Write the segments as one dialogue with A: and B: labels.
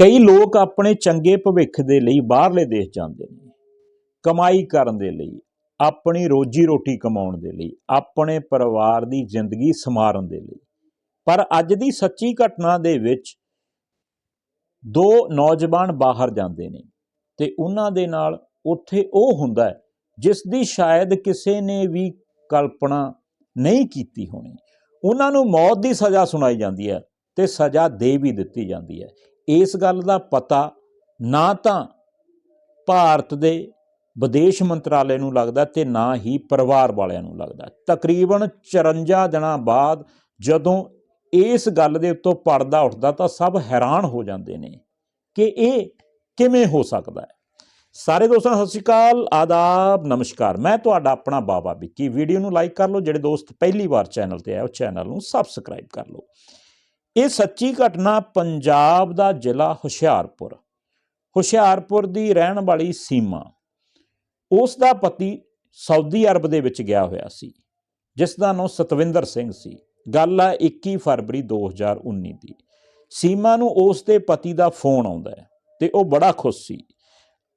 A: ਕਈ ਲੋਕ ਆਪਣੇ ਚੰਗੇ ਭਵਿੱਖ ਦੇ ਲਈ ਬਾਹਰਲੇ ਦੇਸ਼ ਜਾਂਦੇ ਨੇ, ਕਮਾਈ ਕਰਨ ਦੇ ਲਈ, ਆਪਣੀ ਰੋਜੀ ਰੋਟੀ ਕਮਾਉਣ ਦੇ ਲਈ, ਆਪਣੇ ਪਰਿਵਾਰ ਦੀ ਜ਼ਿੰਦਗੀ ਸਮਾਰਨ ਦੇ ਲਈ। ਪਰ ਅੱਜ ਦੀ ਸੱਚੀ ਘਟਨਾ ਦੇ ਵਿੱਚ ਦੋ ਨੌਜਵਾਨ ਬਾਹਰ ਜਾਂਦੇ ਨੇ ਤੇ ਉਹਨਾਂ ਦੇ ਨਾਲ ਉੱਥੇ ਉਹ ਹੁੰਦਾ ਹੈ ਜਿਸ ਦੀ ਸ਼ਾਇਦ ਕਿਸੇ ਨੇ ਵੀ ਕਲਪਨਾ ਨਹੀਂ ਕੀਤੀ ਹੋਣੀ। ਉਹਨਾਂ ਨੂੰ ਮੌਤ ਦੀ ਸਜ਼ਾ ਸੁਣਾਈ ਜਾਂਦੀ ਹੈ ਤੇ ਸਜ਼ਾ ਦੇ ਵੀ ਦਿੱਤੀ ਜਾਂਦੀ ਹੈ। ਇਸ ਗੱਲ ਦਾ ਪਤਾ ਨਾ ਤਾਂ ਭਾਰਤ ਦੇ ਵਿਦੇਸ਼ ਮੰਤਰਾਲੇ ਨੂੰ ਲੱਗਦਾ ਤੇ ਨਾ ਹੀ ਪਰਿਵਾਰ ਵਾਲਿਆਂ ਨੂੰ ਲੱਗਦਾ। ਤਕਰੀਬਨ 54 ਦਿਨਾਂ ਬਾਅਦ ਜਦੋਂ ਇਸ ਗੱਲ ਦੇ ਉੱਤੋਂ ਪਰਦਾ ਉੱਠਦਾ ਤਾਂ ਸਭ ਹੈਰਾਨ ਹੋ ਜਾਂਦੇ ਨੇ ਕਿ ਇਹ ਕਿਵੇਂ ਹੋ ਸਕਦਾ ਹੈ। ਸਾਰੇ ਦੋਸਤਾਂ, ਸਤਿ ਸ਼੍ਰੀ ਅਕਾਲ, ਆਦਾਬ, ਨਮਸਕਾਰ। ਮੈਂ ਤੁਹਾਡਾ ਆਪਣਾ ਬਾਬਾ ਵਿੱਕੀ। ਵੀਡੀਓ ਨੂੰ ਲਾਈਕ ਕਰ ਲਓ, ਜਿਹੜੇ ਦੋਸਤ ਪਹਿਲੀ ਵਾਰ ਚੈਨਲ ਤੇ ਆਏ, ਉਹ ਚੈਨਲ ਨੂੰ ਸਬਸਕ੍ਰਾਈਬ ਕਰ ਲਓ। ਇਹ ਸੱਚੀ ਘਟਨਾ ਪੰਜਾਬ ਦਾ ਜ਼ਿਲ੍ਹਾ ਹੁਸ਼ਿਆਰਪੁਰ ਹੁਸ਼ਿਆਰਪੁਰ ਦੀ ਰਹਿਣ ਵਾਲੀ ਸੀਮਾ। ਉਸ ਦਾ ਪਤੀ ਸਾਊਦੀ ਅਰਬ ਦੇ ਵਿੱਚ ਗਿਆ ਹੋਇਆ ਸੀ, ਜਿਸ ਦਾ ਨਾਮ ਸਤਵਿੰਦਰ ਸਿੰਘ ਸੀ। ਗੱਲ ਆ 21 ਫਰਵਰੀ 2019 ਦੀ। ਸੀਮਾ ਨੂੰ ਉਸ ਦੇ ਪਤੀ ਦਾ ਫੋਨ ਆਉਂਦਾ ਹੈ ਤੇ ਉਹ ਬੜਾ ਖੁਸ਼ ਸੀ।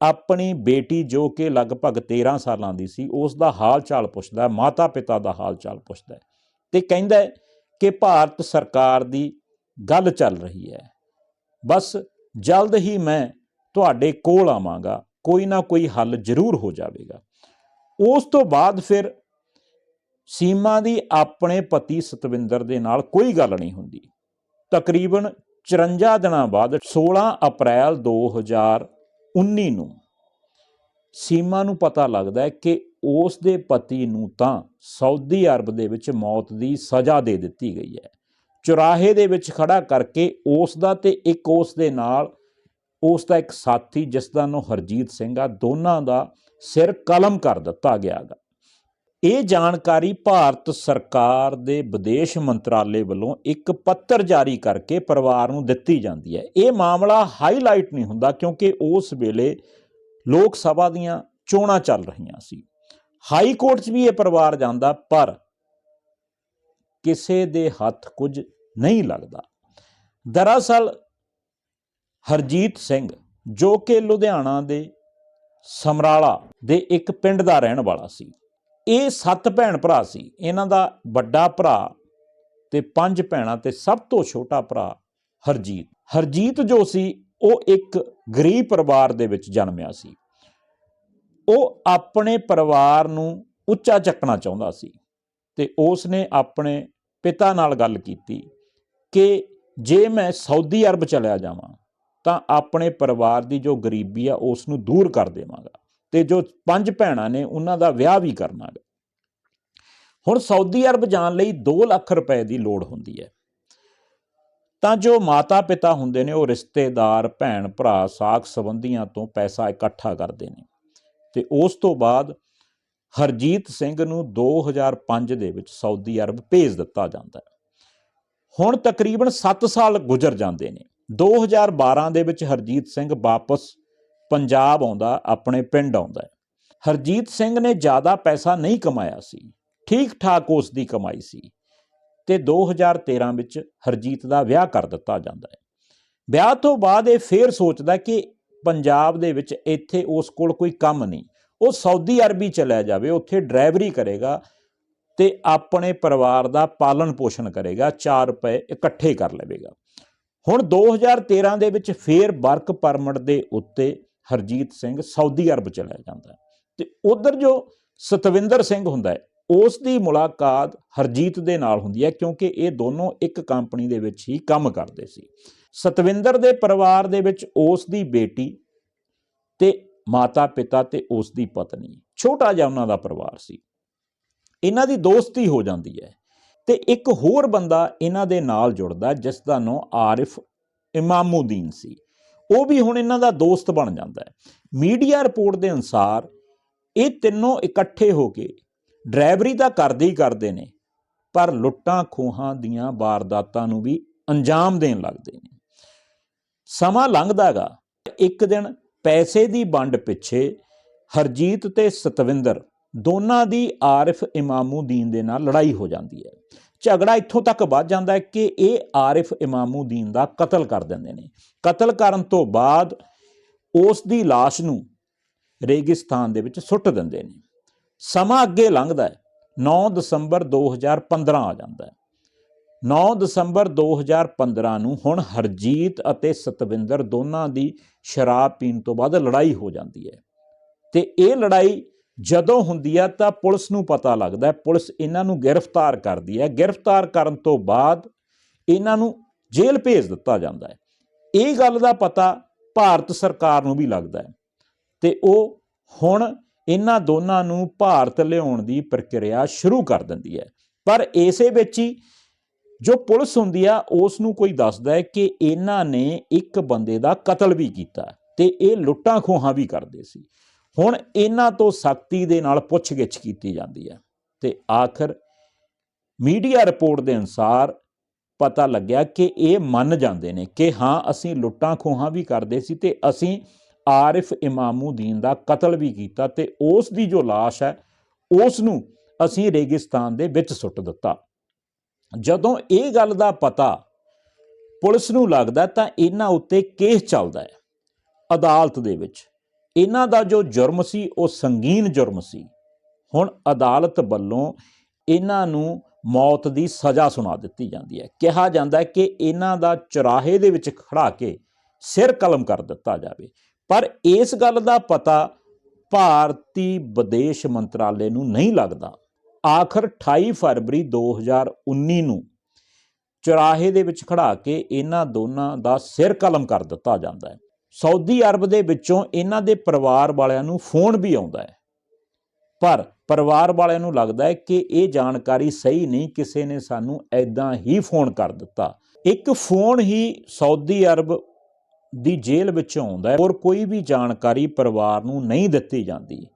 A: ਆਪਣੀ ਬੇਟੀ ਜੋ ਕਿ ਲਗਭਗ 13 ਸਾਲਾਂ ਦੀ ਸੀ, ਉਸ ਦਾ ਹਾਲ ਚਾਲ ਪੁੱਛਦਾ ਮਾਤਾ ਪਿਤਾ ਦਾ ਹਾਲ ਚਾਲ ਪੁੱਛਦਾ ਹੈ ਤੇ ਕਹਿੰਦਾ ਕਿ ਭਾਰਤ ਸਰਕਾਰ ਦੀ ਗੱਲ ਚੱਲ ਰਹੀ ਹੈ। ਬਸ ਜਲਦ ਹੀ ਮੈਂ ਤੁਹਾਡੇ ਕੋਲ ਆਵਾਂਗਾ। ਕੋਈ ਨਾ ਕੋਈ ਹੱਲ ਜ਼ਰੂਰ ਹੋ ਜਾਵੇਗਾ। ਉਸ ਤੋਂ ਬਾਅਦ ਫਿਰ ਸੀਮਾ ਦੀ ਆਪਣੇ ਪਤੀ ਸਤਵਿੰਦਰ ਦੇ ਨਾਲ ਕੋਈ ਗੱਲ ਨਹੀਂ ਹੁੰਦੀ। ਤਕਰੀਬਨ 54 ਦਿਨਾਂ ਬਾਅਦ 16 ਅਪ੍ਰੈਲ 2019 ਨੂੰ ਸੀਮਾ ਨੂੰ ਪਤਾ ਲੱਗਦਾ ਹੈ ਕਿ ਉਸ ਦੇ ਪਤੀ ਨੂੰ ਤਾਂ ਸਾਊਦੀ ਅਰਬ ਦੇ ਵਿੱਚ ਮੌਤ ਦੀ ਸਜ਼ਾ ਦੇ ਦਿੱਤੀ ਗਈ ਹੈ। ਚੁਰਾਹੇ ਦੇ ਵਿੱਚ ਖੜਾ ਕਰਕੇ ਉਸ ਦਾ ਤੇ ਇੱਕ ਉਸ ਦੇ ਨਾਲ ਉਸ ਦਾ ਇੱਕ ਸਾਥੀ, ਜਿਸ ਦਾ ਨਾਮ ਹਰਜੀਤ ਸਿੰਘ ਆ, ਦੋਨਾਂ ਦਾ ਸਿਰ ਕਲਮ ਕਰ ਦਿੱਤਾ ਗਿਆਗਾ ਇਹ ਜਾਣਕਾਰੀ ਭਾਰਤ ਸਰਕਾਰ ਦੇ ਵਿਦੇਸ਼ ਮੰਤਰਾਲੇ ਵੱਲੋਂ ਇੱਕ ਪੱਤਰ ਜਾਰੀ ਕਰਕੇ ਪਰਿਵਾਰ ਨੂੰ ਦਿੱਤੀ ਜਾਂਦੀ ਹੈ। ਇਹ ਮਾਮਲਾ ਹਾਈਲਾਈਟ ਨਹੀਂ ਹੁੰਦਾ ਕਿਉਂਕਿ ਉਸ ਵੇਲੇ ਲੋਕ ਸਭਾ ਦੀਆਂ ਚੋਣਾਂ ਚੱਲ ਰਹੀਆਂ ਸੀ। ਹਾਈ ਕੋਰਟ 'ਚ ਵੀ ਇਹ ਪਰਿਵਾਰ ਜਾਂਦਾ, ਪਰ ਕਿਸੇ ਦੇ ਹੱਥ ਕੁਝ ਨਹੀਂ ਲੱਗਦਾ। ਦਰਅਸਲ ਹਰਜੀਤ ਸਿੰਘ, ਜੋ ਕਿ ਲੁਧਿਆਣਾ ਦੇ ਸਮਰਾਲਾ ਦੇ ਇੱਕ ਪਿੰਡ ਦਾ ਰਹਿਣ ਵਾਲਾ ਸੀ, ਇਹ ਸੱਤ ਭੈਣ ਭਰਾ ਸੀ। ਇਹਨਾਂ ਦਾ ਵੱਡਾ ਭਰਾ ਤੇ ਪੰਜ ਭੈਣਾਂ ਤੇ ਸਭ ਤੋਂ ਛੋਟਾ ਭਰਾ ਹਰਜੀਤ। ਹਰਜੀਤ ਜੋ ਸੀ, ਉਹ ਇੱਕ ਗਰੀਬ ਪਰਿਵਾਰ ਦੇ ਵਿੱਚ ਜਨਮਿਆ ਸੀ। ਉਹ ਆਪਣੇ ਪਰਿਵਾਰ ਨੂੰ ਉੱਚਾ ਚੱਕਣਾ ਚਾਹੁੰਦਾ ਸੀ ਤੇ ਉਸ ਨੇ ਆਪਣੇ ਪਿਤਾ ਨਾਲ ਗੱਲ ਕੀਤੀ ਕਿ ਜੇ ਮੈਂ ਸਾਊਦੀ ਅਰਬ ਚਲਿਆ ਜਾਵਾਂ, ਤਾਂ ਆਪਣੇ ਪਰਿਵਾਰ ਦੀ ਜੋ ਗਰੀਬੀ ਆ ਉਸ ਨੂੰ ਦੂਰ ਕਰ ਦੇਵਾਂਗਾ ਤੇ ਜੋ ਪੰਜ ਭੈਣਾਂ ਨੇ, ਉਹਨਾਂ ਦਾ ਵਿਆਹ ਵੀ ਕਰਨਾਗਾ। ਹੁਣ ਸਾਊਦੀ ਅਰਬ ਜਾਣ ਲਈ 2 ਲੱਖ ਰੁਪਏ ਦੀ ਲੋੜ ਹੁੰਦੀ ਹੈ। ਤਾਂ ਜੋ ਮਾਤਾ ਪਿਤਾ ਹੁੰਦੇ ਨੇ, ਉਹ ਰਿਸ਼ਤੇਦਾਰ ਭੈਣ ਭਰਾ ਸਾਖ ਸੰਬੰਧੀਆਂ ਤੋਂ ਪੈਸਾ ਇਕੱਠਾ ਕਰਦੇ ਨੇ ਤੇ ਉਸ ਤੋਂ ਬਾਅਦ ਹਰਜੀਤ ਸਿੰਘ ਨੂੰ 2005 ਦੇ ਵਿੱਚ ਸਾਊਦੀ ਅਰਬ ਭੇਜ ਦਿੱਤਾ ਜਾਂਦਾ ਹੈ। ਹੁਣ ਤਕਰੀਬਨ 7 ਸਾਲ ਗੁਜ਼ਰ ਜਾਂਦੇ ਨੇ। 2012 ਦੇ ਵਿੱਚ ਹਰਜੀਤ ਸਿੰਘ ਵਾਪਸ ਪੰਜਾਬ ਆਉਂਦਾ, ਆਪਣੇ ਪਿੰਡ ਆਉਂਦਾ ਹਰਜੀਤ ਸਿੰਘ ਨੇ ਜ਼ਿਆਦਾ ਪੈਸਾ ਨਹੀਂ ਕਮਾਇਆ ਸੀ। ਠੀਕ ਠਾਕ ਉਸ ਦੀ ਕਮਾਈ ਸੀ ਤੇ 2013 ਵਿੱਚ ਹਰਜੀਤ ਦਾ ਵਿਆਹ ਕਰ ਦਿੱਤਾ ਜਾਂਦਾ ਹੈ। ਵਿਆਹ ਤੋਂ ਬਾਅਦ ਇਹ ਫੇਰ ਸੋਚਦਾ ਕਿ ਪੰਜਾਬ ਦੇ ਵਿੱਚ ਇੱਥੇ ਉਸ ਕੋਲ ਕੋਈ ਕੰਮ ਨਹੀਂ। ਉਹ ਸਾਊਦੀ ਅਰਬੀ ਚਲਾ ਜਾਵੇ, ਉੱਥੇ ਡਰਾਈਵਰੀ ਕਰੇਗਾ ਤੇ ਆਪਣੇ ਪਰਿਵਾਰ ਦਾ ਪਾਲਣ ਪੋਸ਼ਣ ਕਰੇਗਾ 4 ਰੁਪਏ ਇਕੱਠੇ ਕਰ ਲਵੇਗਾ। ਹੁਣ 2013 ਦੇ ਵਿੱਚ ਫੇਰ ਵਰਕ ਪਰਮਿਟ ਦੇ ਉੱਤੇ ਹਰਜੀਤ ਸਿੰਘ ਸਾਊਦੀ ਅਰਬ ਚਲਾ ਜਾਂਦਾ ਹੈ। ਤੇ ਉਧਰ ਜੋ ਸਤਵਿੰਦਰ ਸਿੰਘ ਹੁੰਦਾ ਹੈ, ਉਸ ਦੀ ਮੁਲਾਕਾਤ ਹਰਜੀਤ ਦੇ ਨਾਲ ਹੁੰਦੀ ਹੈ, ਕਿਉਂਕਿ ਇਹ ਦੋਨੋਂ ਇੱਕ ਕੰਪਨੀ ਦੇ ਵਿੱਚ ਹੀ ਕੰਮ ਕਰਦੇ ਸੀ। ਸਤਵਿੰਦਰ ਦੇ ਪਰਿਵਾਰ ਦੇ ਵਿੱਚ ਉਸ ਦੀ ਬੇਟੀ ਤੇ ਮਾਤਾ ਪਿਤਾ ਤੇ ਉਸ ਦੀ ਪਤਨੀ। ਛੋਟਾ ਜਿਹਾ ਉਹਨਾਂ ਦਾ ਪਰਿਵਾਰ ਸੀ। ਇਹਨਾਂ ਦੀ ਦੋਸਤੀ ਹੋ ਜਾਂਦੀ ਹੈ ਤੇ ਇੱਕ ਹੋਰ ਬੰਦਾ ਇਹਨਾਂ ਦੇ ਨਾਲ ਜੁੜਦਾ ਜਿਸ ਦਾ ਨਾਮ ਆਰਿਫ ਇਮਾਮੁਦੀਨ ਸੀ। ਉਹ ਵੀ ਹੁਣ ਇਹਨਾਂ ਦਾ ਦੋਸਤ ਬਣ ਜਾਂਦਾ ਹੈ। ਮੀਡੀਆ ਰਿਪੋਰਟ ਦੇ ਅਨੁਸਾਰ ਇਹ ਤਿੰਨੋਂ ਇਕੱਠੇ ਹੋ ਕੇ ਡਰਾਈਵਰੀ ਤਾਂ ਕਰਦੇ ਹੀ ਕਰਦੇ ਨੇ, ਪਰ ਲੁੱਟਾਂ ਖੋਹਾਂ ਦੀਆਂ ਵਾਰਦਾਤਾਂ ਨੂੰ ਵੀ ਅੰਜਾਮ ਦੇਣ ਲੱਗਦੇ ਨੇ। ਸਮਾਂ ਲੰਘਦਾਗਾ ਇੱਕ ਦਿਨ ਪੈਸੇ ਦੀ ਵੰਡ ਪਿੱਛੇ ਹਰਜੀਤ ਤੇ ਸਤਵਿੰਦਰ ਦੋਨਾਂ ਦੀ ਆਰਿਫ ਇਮਾਮੂਦੀਨ ਦੇ ਨਾਲ ਲੜਾਈ ਹੋ ਜਾਂਦੀ ਹੈ। ਝਗੜਾ ਇੱਥੋਂ ਤੱਕ ਵੱਧ ਜਾਂਦਾ ਹੈ ਕਿ ਇਹ ਆਰਿਫ ਇਮਾਮੂਦੀਨ ਦਾ ਕਤਲ ਕਰ ਦਿੰਦੇ ਨੇ। ਕਤਲ ਕਰਨ ਤੋਂ ਬਾਅਦ ਉਸ ਦੀ লাশ ਨੂੰ ਰੇਗਿਸਤਾਨ ਦੇ ਵਿੱਚ ਸੁੱਟ ਦਿੰਦੇ ਨੇ। ਸਮਾਂ ਅੱਗੇ ਲੰਘਦਾ ਹੈ। 9 ਦਸੰਬਰ 2015 ਆ ਜਾਂਦਾ ਹੈ। 9 ਦਸੰਬਰ 2015 ਨੂੰ ਹੁਣ ਹਰਜੀਤ ਅਤੇ ਸਤਵਿੰਦਰ ਦੋਨਾਂ ਦੀ ਸ਼ਰਾਬ ਪੀਣ ਤੋਂ ਬਾਅਦ ਲੜਾਈ ਹੋ ਜਾਂਦੀ ਹੈ। ਤੇ ਇਹ ਲੜਾਈ ਜਦੋਂ ਹੁੰਦੀ ਹੈ ਤਾਂ ਪੁਲਿਸ ਨੂੰ ਪਤਾ ਲੱਗਦਾ ਹੈ। ਪੁਲਿਸ ਇਹਨਾਂ ਨੂੰ ਗ੍ਰਿਫਤਾਰ ਕਰਦੀ ਹੈ। ਗ੍ਰਿਫਤਾਰ ਕਰਨ ਤੋਂ ਬਾਅਦ ਇਹਨਾਂ ਨੂੰ ਜੇਲ੍ਹ ਭੇਜ ਦਿੱਤਾ ਜਾਂਦਾ ਹੈ। ਇਹ ਗੱਲ ਦਾ ਪਤਾ ਭਾਰਤ ਸਰਕਾਰ ਨੂੰ ਵੀ ਲੱਗਦਾ ਹੈ। ਤੇ ਉਹ ਹੁਣ ਇਹਨਾਂ ਦੋਨਾਂ ਨੂੰ ਭਾਰਤ ਲਿਆਉਣ ਦੀ ਪ੍ਰਕਿਰਿਆ ਸ਼ੁਰੂ ਕਰ ਦਿੰਦੀ ਹੈ। ਪਰ ਇਸੇ ਵਿੱਚ ਹੀ ਜੋ ਪੁਲਿਸ ਹੁੰਦੀ ਆ ਉਸ ਨੂੰ ਕੋਈ ਦੱਸਦਾ ਹੈ ਕਿ ਇਹਨਾਂ ਨੇ ਇੱਕ ਬੰਦੇ ਦਾ ਕਤਲ ਵੀ ਕੀਤਾ ਤੇ ਇਹ ਲੁੱਟਾਂ ਖੋਹਾਂ ਵੀ ਕਰਦੇ ਸੀ। ਹੁਣ ਇਹਨਾਂ ਤੋਂ ਸਖਤੀ ਦੇ ਨਾਲ ਪੁੱਛਗਿੱਛ ਕੀਤੀ ਜਾਂਦੀ ਹੈ ਤੇ ਆਖਰ ਮੀਡੀਆ ਰਿਪੋਰਟ ਦੇ ਅਨੁਸਾਰ ਪਤਾ ਲੱਗਿਆ ਕਿ ਇਹ ਮੰਨ ਜਾਂਦੇ ਨੇ ਕਿ ਹਾਂ, ਅਸੀਂ ਲੁੱਟਾਂ ਖੋਹਾਂ ਵੀ ਕਰਦੇ ਸੀ ਤੇ ਅਸੀਂ ਆਰਿਫ ਇਮਾਮੂਦੀਨ ਦਾ ਕਤਲ ਵੀ ਕੀਤਾ ਤੇ ਉਸ ਦੀ ਜੋ লাশ ਹੈ ਉਸ ਨੂੰ ਅਸੀਂ ਰੇਗਿਸਤਾਨ ਦੇ ਵਿੱਚ ਸੁੱਟ ਦਿੱਤਾ। ਜਦੋਂ ਇਹ ਗੱਲ ਦਾ ਪਤਾ ਪੁਲਿਸ ਨੂੰ ਲੱਗਦਾ ਤਾਂ ਇਹਨਾਂ ਉੱਤੇ ਕੇਸ ਚੱਲਦਾ ਹੈ ਅਦਾਲਤ ਦੇ ਵਿੱਚ। ਇਹਨਾਂ ਦਾ ਜੋ ਜੁਰਮ ਸੀ, ਉਹ ਸੰਗੀਨ ਜੁਰਮ ਸੀ। ਹੁਣ ਅਦਾਲਤ ਵੱਲੋਂ ਇਹਨਾਂ ਨੂੰ ਮੌਤ ਦੀ ਸਜ਼ਾ ਸੁਣਾ ਦਿੱਤੀ ਜਾਂਦੀ ਹੈ। ਕਿਹਾ ਜਾਂਦਾ ਹੈ ਕਿ ਇਹਨਾਂ ਦਾ ਚੁਰਾਹੇ ਦੇ ਵਿੱਚ ਖੜਾ ਕੇ ਸਿਰ ਕਲਮ ਕਰ ਦਿੱਤਾ ਜਾਵੇ। ਪਰ ਇਸ ਗੱਲ ਦਾ ਪਤਾ ਭਾਰਤੀ ਵਿਦੇਸ਼ ਮੰਤਰਾਲੇ ਨੂੰ ਨਹੀਂ ਲੱਗਦਾ। ਆਖਰ 28 ਫਰਵਰੀ 2019 ਨੂੰ ਚੁਰਾਹੇ ਦੇ ਵਿੱਚ ਖੜਾ ਕੇ ਇਹਨਾਂ ਦੋਨਾਂ ਦਾ ਸਿਰ ਕਲਮ ਕਰ ਦਿੱਤਾ ਜਾਂਦਾ ਹੈ। ਸਾਊਦੀ ਅਰਬ ਦੇ ਵਿੱਚੋਂ ਇਹਨਾਂ ਦੇ ਪਰਿਵਾਰ ਵਾਲਿਆਂ ਨੂੰ ਫੋਨ ਵੀ ਆਉਂਦਾ ਹੈ। ਪਰ ਪਰਿਵਾਰ ਵਾਲਿਆਂ ਨੂੰ ਲੱਗਦਾ ਹੈ ਕਿ ਇਹ ਜਾਣਕਾਰੀ ਸਹੀ ਨਹੀਂ, ਕਿਸੇ ਨੇ ਸਾਨੂੰ ਐਦਾਂ ਹੀ ਫੋਨ ਕਰ ਦਿੱਤਾ। ਇੱਕ ਫੋਨ ਹੀ ਸਾਊਦੀ ਅਰਬ ਦੀ ਜੇਲ੍ਹ ਵਿੱਚ ਆਉਂਦਾ ਹੈ ਔਰ ਕੋਈ ਵੀ ਜਾਣਕਾਰੀ ਪਰਿਵਾਰ ਨੂੰ ਨਹੀਂ ਦਿੱਤੀ ਜਾਂਦੀ।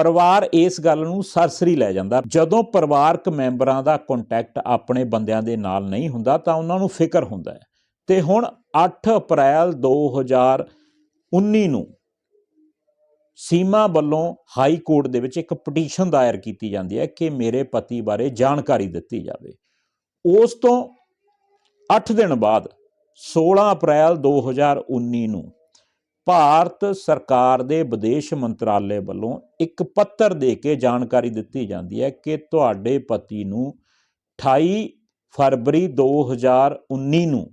A: ਪਰਿਵਾਰ ਇਸ ਗੱਲ ਨੂੰ ਸਰਸਰੀ ਲੈ ਜਾਂਦਾ। ਜਦੋਂ ਪਰਿਵਾਰਕ ਮੈਂਬਰਾਂ ਦਾ ਕੰਟੈਕਟ ਆਪਣੇ ਬੰਦਿਆਂ ਦੇ ਨਾਲ ਨਹੀਂ ਹੁੰਦਾ, ਤਾਂ ਉਹਨਾਂ ਨੂੰ ਫਿਕਰ ਹੁੰਦਾ ਹੈ। ਤੇ ਹੁਣ 8 ਅਪ੍ਰੈਲ 2019 ਨੂੰ ਸੀਮਾ ਵੱਲੋਂ ਹਾਈ ਕੋਰਟ ਦੇ ਵਿੱਚ ਇੱਕ ਪਟੀਸ਼ਨ ਦਾਇਰ ਕੀਤੀ ਜਾਂਦੀ ਹੈ ਕਿ ਮੇਰੇ ਪਤੀ ਬਾਰੇ ਜਾਣਕਾਰੀ ਦਿੱਤੀ ਜਾਵੇ। ਉਸ ਤੋਂ 8 ਦਿਨ ਬਾਅਦ 16 ਅਪ੍ਰੈਲ 2019 ਨੂੰ ਭਾਰਤ ਸਰਕਾਰ ਦੇ ਵਿਦੇਸ਼ ਮੰਤਰਾਲੇ ਵੱਲੋਂ ਇੱਕ ਪੱਤਰ ਦੇ ਕੇ ਜਾਣਕਾਰੀ ਦਿੱਤੀ ਜਾਂਦੀ ਹੈ ਕਿ ਤੁਹਾਡੇ ਪਤੀ ਨੂੰ 28 ਫਰਵਰੀ 2019 ਨੂੰ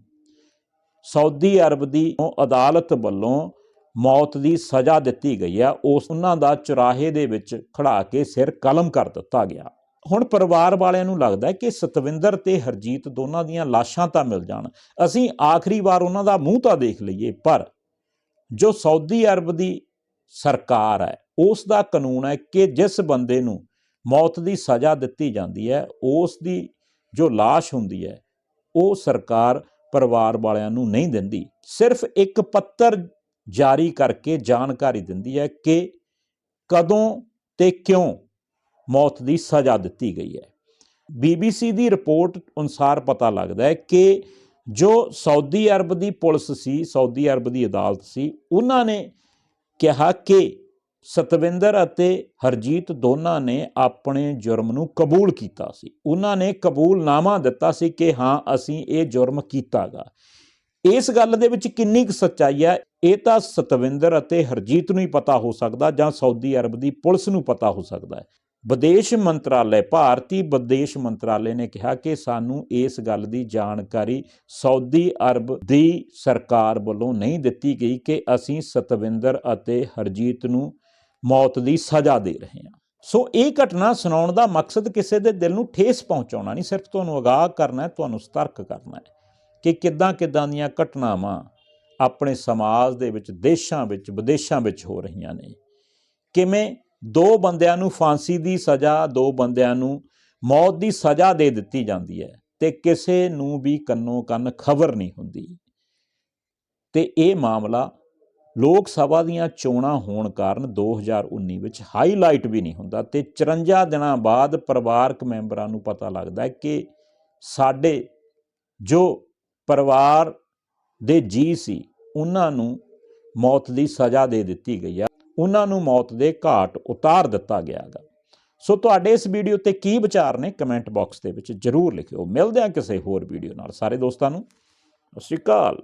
A: ਸਾਊਦੀ ਅਰਬ ਦੀ ਅਦਾਲਤ ਵੱਲੋਂ ਮੌਤ ਦੀ ਸਜ਼ਾ ਦਿੱਤੀ ਗਈ ਹੈ। ਉਸ ਉਹਨਾਂ ਦਾ ਚੁਰਾਹੇ ਦੇ ਵਿੱਚ ਖੜਾ ਕੇ ਸਿਰ ਕਲਮ ਕਰ ਦਿੱਤਾ ਗਿਆ। ਹੁਣ ਪਰਿਵਾਰ ਵਾਲਿਆਂ ਨੂੰ ਲੱਗਦਾ ਕਿ ਸਤਵਿੰਦਰ ਤੇ ਹਰਜੀਤ ਦੋਨਾਂ ਦੀਆਂ ਲਾਸ਼ਾਂ ਤਾਂ ਮਿਲ ਜਾਣ। ਅਸੀਂ ਆਖਰੀ ਵਾਰ ਉਹਨਾਂ ਦਾ ਮੂੰਹ ਤਾਂ ਦੇਖ ਲਈਏ, ਪਰ ਜੋ ਸਾਊਦੀ ਅਰਬ ਦੀ ਸਰਕਾਰ ਹੈ, ਉਸ ਦਾ ਕਾਨੂੰਨ ਹੈ ਕਿ ਜਿਸ ਬੰਦੇ ਨੂੰ ਮੌਤ ਦੀ ਸਜ਼ਾ ਦਿੱਤੀ ਜਾਂਦੀ ਹੈ, ਉਸ ਦੀ ਜੋ লাশ ਹੁੰਦੀ ਹੈ, ਉਹ ਸਰਕਾਰ ਪਰਿਵਾਰ ਵਾਲਿਆਂ ਨੂੰ ਨਹੀਂ ਦਿੰਦੀ। ਸਿਰਫ ਇੱਕ ਪੱਤਰ ਜਾਰੀ ਕਰਕੇ ਜਾਣਕਾਰੀ ਦਿੰਦੀ ਹੈ ਕਿ ਕਦੋਂ ਤੇ ਕਿਉਂ ਮੌਤ ਦੀ ਸਜ਼ਾ ਦਿੱਤੀ ਗਈ ਹੈ। ਬੀਬੀਸੀ ਦੀ ਰਿਪੋਰਟ ਅਨੁਸਾਰ ਪਤਾ ਲੱਗਦਾ ਹੈ ਕਿ ਜੋ ਸਾਊਦੀ ਅਰਬ ਦੀ ਪੁਲਿਸ ਸੀ, ਸਾਊਦੀ ਅਰਬ ਦੀ ਅਦਾਲਤ ਸੀ, ਉਹਨਾਂ ਨੇ ਕਿਹਾ ਕਿ ਸਤਵਿੰਦਰ ਅਤੇ ਹਰਜੀਤ ਦੋਨਾਂ ਨੇ ਆਪਣੇ ਜੁਰਮ ਨੂੰ ਕਬੂਲ ਕੀਤਾ ਸੀ। ਉਹਨਾਂ ਨੇ ਕਬੂਲਨਾਮਾ ਦਿੱਤਾ ਸੀ ਕਿ ਹਾਂ, ਅਸੀਂ ਇਹ ਜੁਰਮ ਕੀਤਾਗਾ। ਇਸ ਗੱਲ ਦੇ ਵਿੱਚ ਕਿੰਨੀ ਕੁ ਸੱਚਾਈ ਹੈ, ਇਹ ਤਾਂ ਸਤਵਿੰਦਰ ਅਤੇ ਹਰਜੀਤ ਨੂੰ ਹੀ ਪਤਾ ਹੋ ਸਕਦਾ ਜਾਂ ਸਾਊਦੀ ਅਰਬ ਦੀ ਪੁਲਿਸ ਨੂੰ ਪਤਾ ਹੋ ਸਕਦਾ ਹੈ। ਵਿਦੇਸ਼ ਮੰਤਰਾਲੇ, ਭਾਰਤੀ ਵਿਦੇਸ਼ ਮੰਤਰਾਲੇ ਨੇ ਕਿਹਾ ਕਿ ਸਾਨੂੰ ਇਸ ਗੱਲ ਦੀ ਜਾਣਕਾਰੀ ਸਾਊਦੀ ਅਰਬ ਦੀ ਸਰਕਾਰ ਵੱਲੋਂ ਨਹੀਂ ਦਿੱਤੀ ਗਈ ਕਿ ਅਸੀਂ ਸਤਵਿੰਦਰ ਅਤੇ ਹਰਜੀਤ ਨੂੰ ਮੌਤ ਦੀ ਸਜ਼ਾ ਦੇ ਰਹੇ ਹਾਂ। ਸੋ ਇਹ ਘਟਨਾ ਸੁਣਾਉਣ ਦਾ ਮਕਸਦ ਕਿਸੇ ਦੇ ਦਿਲ ਨੂੰ ਠੇਸ ਪਹੁੰਚਾਉਣਾ ਨਹੀਂ, ਸਿਰਫ ਤੁਹਾਨੂੰ ਅਗਾਹ ਕਰਨਾ ਹੈ, ਤੁਹਾਨੂੰ ਸਤਰਕ ਕਰਨਾ ਹੈ ਕਿ ਕਿੱਦਾਂ ਕਿੱਦਾਂ ਦੀਆਂ ਘਟਨਾਵਾਂ ਆਪਣੇ ਸਮਾਜ ਦੇ ਵਿੱਚ, ਦੇਸ਼ਾਂ ਵਿੱਚ, ਵਿਦੇਸ਼ਾਂ ਵਿੱਚ ਹੋ ਰਹੀਆਂ ਨੇ। ਕਿਵੇਂ ਦੋ ਬੰਦਿਆਂ ਨੂੰ ਫਾਂਸੀ ਦੀ ਸਜ਼ਾ, ਦੋ ਬੰਦਿਆਂ ਨੂੰ ਮੌਤ ਦੀ ਸਜ਼ਾ ਦੇ ਦਿੱਤੀ ਜਾਂਦੀ ਹੈ ਤੇ ਕਿਸੇ ਨੂੰ ਵੀ ਕੰਨੋ ਕੰਨ ਖਬਰ ਨਹੀਂ ਹੁੰਦੀ। ਤੇ ਇਹ ਮਾਮਲਾ ਲੋਕ ਸਭਾ ਦੀਆਂ ਚੋਣਾਂ ਹੋਣ ਕਾਰਨ 2019 ਵਿੱਚ ਹਾਈਲਾਈਟ ਵੀ ਨਹੀਂ ਹੁੰਦਾ ਤੇ 54 ਦਿਨਾਂ ਬਾਅਦ ਪਰਿਵਾਰਕ ਮੈਂਬਰਾਂ ਨੂੰ ਪਤਾ ਲੱਗਦਾ ਹੈ ਕਿ ਸਾਡੇ ਜੋ ਪਰਿਵਾਰ ਦੇ ਜੀ ਸੀ, ਉਹਨਾਂ ਨੂੰ ਮੌਤ ਦੀ ਸਜ਼ਾ ਦੇ ਦਿੱਤੀ ਗਈ ਹੈ ਉਹਨਾਂ ਨੂੰ ਮੌਤ ਦੇ ਘਾਟ ਉਤਾਰ ਦਿੱਤਾ ਗਿਆਗਾ। ਸੋ ਤੁਹਾਡੇ ਇਸ ਵੀਡੀਓ ਤੇ ਕੀ ਵਿਚਾਰ ਨੇ ਕਮੈਂਟ ਬਾਕਸ ਦੇ ਵਿੱਚ ਜਰੂਰ ਲਿਖਿਓ। ਮਿਲਦੇ ਹਾਂ ਕਿਸੇ ਹੋਰ ਵੀਡੀਓ ਨਾਲ। ਸਾਰੇ ਦੋਸਤਾਂ ਨੂੰ, ਸਤਿ ਸ਼੍ਰੀ ਅਕਾਲ।